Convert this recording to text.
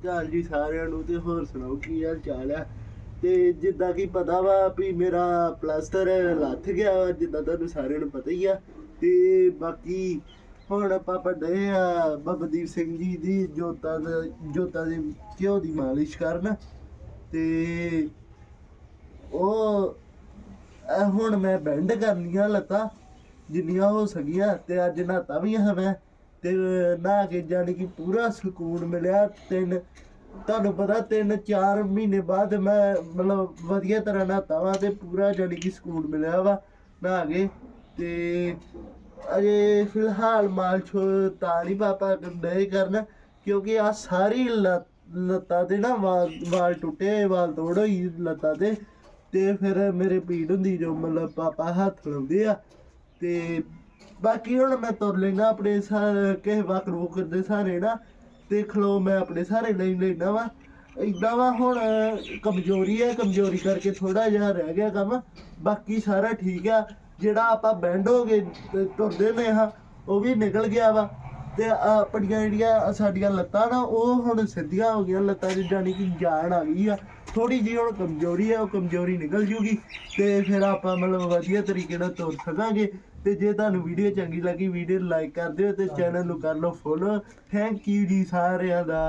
ਅਕਾਲ ਜੀ ਸਾਰਿਆਂ ਨੂੰ ਤੇ ਹੋਰ ਸੁਣਾਓ ਕੀ ਹਾਲ ਚਾਲ ਆ? ਤੇ ਜਿੱਦਾਂ ਕਿ ਪਤਾ ਵਾ ਵੀ ਮੇਰਾ ਪਲਾਸਟਰ ਲੱਥ ਗਿਆ ਵਾ, ਜਿੱਦਾਂ ਤੁਹਾਨੂੰ ਸਾਰਿਆਂ ਨੂੰ ਪਤਾ ਹੀ ਆ। ਤੇ ਬਾਕੀ ਹੁਣ ਆਪਾਂ ਡੇ ਆ ਬਬਦੀਪ ਸਿੰਘ ਜੀ ਦੀ ਜੋਤਾਂ ਦਾ ਜੋਤਾਂ ਦੇ ਘਿਓ ਦੀ ਮਾਲਿਸ਼ ਕਰਨ। ਤੇ ਉਹ ਇਹ ਹੁਣ ਮੈਂ ਬੈਂਡ ਕਰਨੀਆਂ ਲੱਤਾਂ ਜਿੰਨੀਆਂ ਹੋ ਸਕੀਆਂ ਤੇ ਅੱਜ ਨਹਾਤਾ ਵੀ ਹਾਂ ਮੈਂ। ਤੇ ਨਹਾ ਕੇ ਜਾਣੀ ਕਿ ਪੂਰਾ ਸਕੂਨ ਮਿਲਿਆ ਤਿੰਨ। ਤੁਹਾਨੂੰ ਪਤਾ ਤਿੰਨ ਚਾਰ ਮਹੀਨੇ ਬਾਅਦ ਮੈਂ ਮਤਲਬ ਵਧੀਆ ਤਰ੍ਹਾਂ ਨਹਾਤਾ ਵਾ ਤੇ ਪੂਰਾ ਜਾਣੀ ਕਿ ਸਕੂਨ ਮਿਲਿਆ ਵਾ ਨਹਾ ਕੇ ਤੇ ਅਜੇ ਫਿਲਹਾਲ ਮਾਲਸ਼ ਤਾਂ ਨਹੀਂ ਪਾਪਾ ਨਹੀਂ ਕਰਨਾ ਕਿਉਂਕਿ ਆ ਸਾਰੀ ਲੱਤ- ਲੱਤਾਂ ਤੇ ਨਾ ਵਾਲ ਟੁੱਟੇ ਹੋਏ, ਵਾਲ ਤੋੜ ਹੋਈ ਲੱਤਾਂ ਤੇ। ਤੇ ਫਿਰ ਮੇਰੇ ਪੀੜ ਹੁੰਦੀ ਜੋ ਮਤਲਬ ਪਾਪਾ ਹੱਥ ਲਾਉਂਦੇ ਆ ਤੇ ਬਾਕੀ ਹੁਣ ਮੈਂ ਤੁਰ ਲੈਣਾ ਆਪਣੇ ਸਾਰੇ ਕਿਸੇ ਵਕ ਵੁਕਰ ਦੇ ਸਾਰੇ ਨਾ ਤੇ ਖਲੋ ਮੈਂ ਆਪਣੇ ਸਾਰੇ ਲੈ ਲੈਣਾ ਵਾ। ਇਦਾਂ ਵਾ ਹੁਣ ਕਮਜ਼ੋਰੀ ਹੈ, ਕਮਜ਼ੋਰੀ ਕਰਕੇ ਥੋੜਾ ਜਿਹਾ ਰਹਿ ਗਿਆ ਕੰਮ। ਬਾਕੀ ਸਾਰਾ ਠੀਕ ਆ, ਜਿਹੜਾ ਆਪਾਂ ਬੈਂਡ ਹੋ ਗਏ ਤੇ ਤੁਰਦੇ ਨੇ ਹਾਂ, ਉਹ ਵੀ ਨਿਕਲ ਗਿਆ ਵਾ। ਤੇ ਆਪਣੀਆਂ ਜਿਹੜੀਆਂ ਸਾਡੀਆਂ ਲੱਤਾਂ ਨਾ, ਉਹ ਹੁਣ ਸਿੱਧੀਆਂ ਹੋ ਗਈਆਂ, ਲੱਤਾਂ 'ਚ ਜਾਣੀ ਕਿ ਜਾਨ ਆ ਗਈ ਆ। ਥੋੜੀ ਜਿਹੀ ਹੁਣ ਕਮਜ਼ੋਰੀ ਆ ਉਹ ਕਮਜ਼ੋਰੀ ਨਿਕਲ ਜੂਗੀ ਤੇ ਫਿਰ ਆਪਾਂ ਮਤਲਬ ਵਧੀਆ ਤਰੀਕੇ ਨਾਲ ਤੁਰ ਸਕਾਂਗੇ। ਤੇ ਜੇ ਤੁਹਾਨੂੰ ਵੀਡੀਓ ਚੰਗੀ ਲੱਗੀ ਵੀਡੀਓ ਲਾਈਕ ਕਰ ਦਿਓ ਤੇ ਚੈਨਲ ਨੂੰ ਕਰ ਲਓ ਫੋਲੋ ਥੈਂਕ ਯੂ ਜੀ ਸਾਰਿਆਂ ਦਾ।